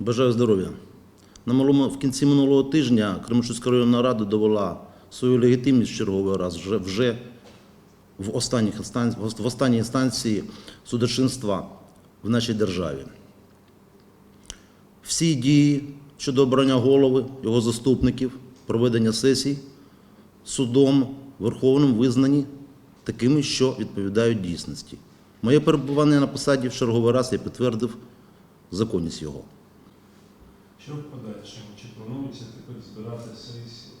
Бажаю здоров'я. На малому, в кінці минулого тижня Кременчуцька районна рада довела свою легітимність черговий раз вже, вже в, останніх в останній інстанції судочинства в нашій державі. Всі дії щодо обрання голови, його заступників, проведення сесій судом Верховним визнані такими, що відповідають дійсності. Моє перебування на посаді в черговий раз я підтвердив законність його. Що в подальшому? Чи планується тепер збирати сесії?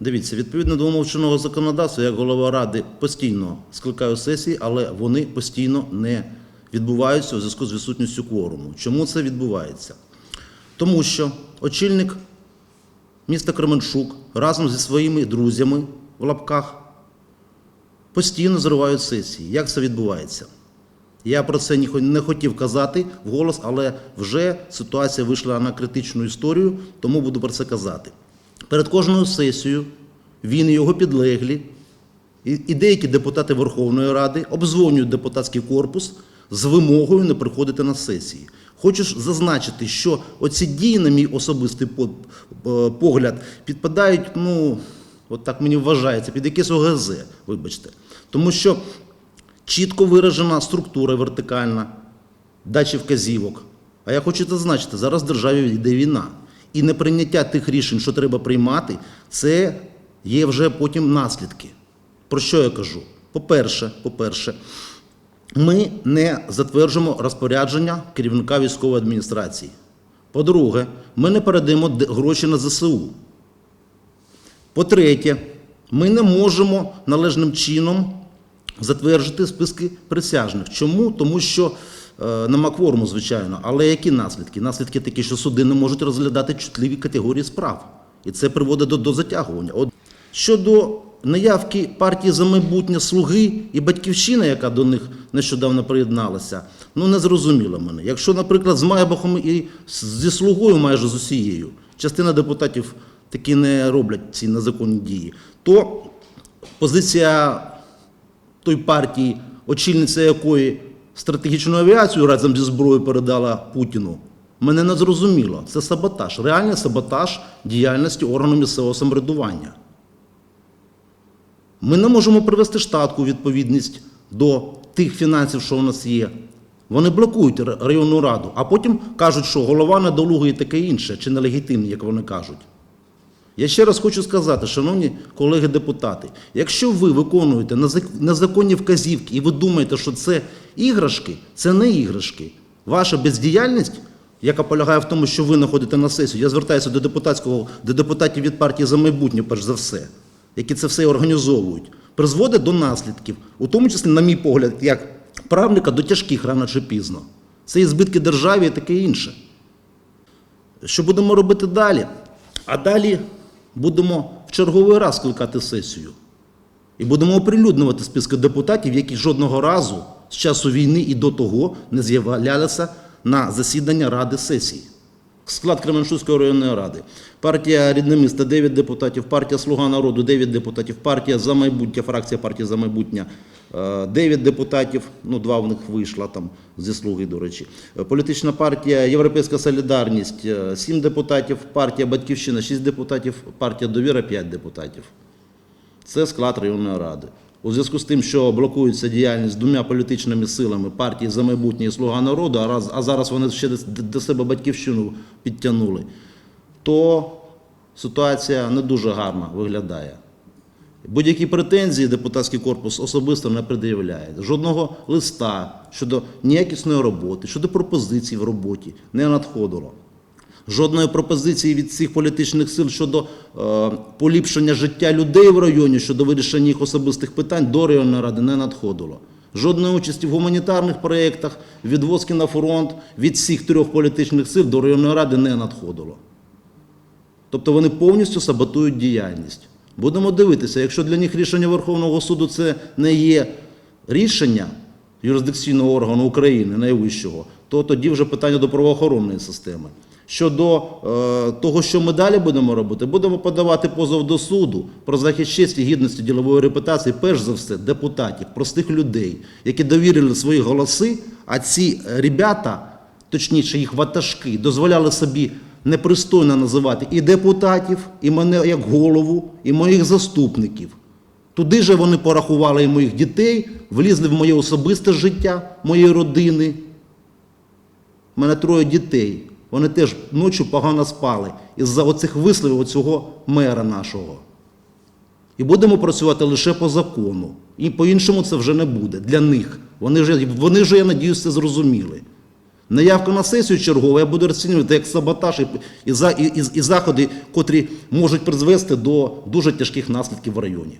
Дивіться, відповідно до умов чинного законодавства, як голова ради постійно скликаю сесії, але вони постійно не відбуваються у зв'язку з відсутністю кворуму. Чому це відбувається? Тому що очільник міста Кременчук разом зі своїми друзями в лапках постійно зривають сесії. Як це відбувається? Я про це не хотів казати вголос, але вже ситуація вийшла на критичну історію, тому буду про це казати. Перед кожною сесією він і його підлеглі, і, деякі депутати Верховної Ради обдзвонюють депутатський корпус з вимогою не приходити на сесії. Хочу зазначити, що оці дії, на мій особистий е, погляд, підпадають, ну, от так мені вважається, під якесь ОГЗ, вибачте. Тому що чітко виражена структура вертикальна, дачі вказівок. А я хочу зазначити, зараз в державі йде війна. І неприйняття тих рішень, що треба приймати, це є вже потім наслідки. Про що я кажу? По-перше, по-перше, ми не затверджуємо розпорядження керівника військової адміністрації. По-друге, ми не передаємо гроші на ЗСУ. По-третє, ми не можемо належним чином затверджувати списки присяжних. Чому? Тому що е, нема кворуму, звичайно. Але які наслідки? Наслідки такі, що суди не можуть розглядати чутливі категорії справ. І це приводить до, до затягування. От щодо наявки партії за майбутнє слуги і батьківщина, яка до них нещодавно приєдналася, ну не зрозуміло мене. Якщо, наприклад, з Майбахом і зі слугою майже з усією, частина депутатів таки не роблять ці незаконні дії, то позиція той партії, очільниця якої стратегічну авіацію разом зі зброєю передала Путіну, мене не зрозуміло. Це саботаж, реальний саботаж діяльності органу місцевого самоврядування. Ми не можемо привести штатку у відповідність до тих фінансів, що у нас є. Вони блокують районну раду, а потім кажуть, що голова недолугий і таке інше, чи нелегітимний, як вони кажуть. Я ще раз хочу сказати, шановні колеги-депутати, якщо ви виконуєте незаконні вказівки і ви думаєте, що це іграшки, це не іграшки. Ваша бездіяльність, яка полягає в тому, що ви знаходите на сесію, я звертаюся до депутатського, до депутатів від партії за майбутнє, перш за все, які це все організовують, призводить до наслідків, у тому числі, на мій погляд, як правника, до тяжких рано чи пізно. Це і збитки державі і таке інше. Що будемо робити далі? А далі будемо в черговий раз скликати сесію. І будемо оприлюднювати списки депутатів, які жодного разу з часу війни і до того не з'являлися на засідання Ради сесії. Склад Кременчуцької районної ради. Партія Рідне місто 9 депутатів, партія Слуга народу 9 депутатів, партія за майбутнє, фракція партії за майбутнє 9 депутатів, ну два в них вийшла там зі слуги, до речі. Е, Політична партія Європейська Солідарність 7 депутатів, партія Батьківщина 6 депутатів, партія Довіра 5 депутатів. Це склад районної ради. У зв'язку з тим, що блокується діяльність двома політичними силами партії за майбутнє і слуга народу, а, зараз вони ще до себе батьківщину підтягнули, то ситуація не дуже гарно виглядає. Будь-які претензії депутатський корпус особисто не пред'являє. Жодного листа щодо неякісної роботи, щодо пропозицій в роботі не надходило. Жодної пропозиції від цих політичних сил щодо е, поліпшення життя людей в районі, щодо вирішення їх особистих питань до районної ради не надходило. Жодної участі в гуманітарних проєктах, відвозки на фронт від всіх трьох політичних сил до районної ради не надходило. Тобто вони повністю саботують діяльність. Будемо дивитися, якщо для них рішення Верховного суду це не є рішення юрисдикційного органу України найвищого, то тоді вже питання до правоохоронної системи. Щодо е, того, що ми далі будемо робити, будемо подавати позов до суду про захист честі, гідності, ділової репутації, перш за все, депутатів, простих людей, які довірили свої голоси, а ці ребята точніше їх ватажки, дозволяли собі непристойно називати і депутатів, і мене як голову, і моїх заступників. Туди же вони порахували і моїх дітей, влізли в моє особисте життя, моєї родини. У мене троє дітей. Вони теж ночі погано спали із-за оцих висловів цього мера нашого. І будемо працювати лише по закону. І по-іншому це вже не буде для них. Вони вже, вони вже я надіюсь, це зрозуміли. Наявка на сесію чергову я буду розцінювати як саботаж і, і, і, і, і заходи, котрі можуть призвести до дуже тяжких наслідків в районі.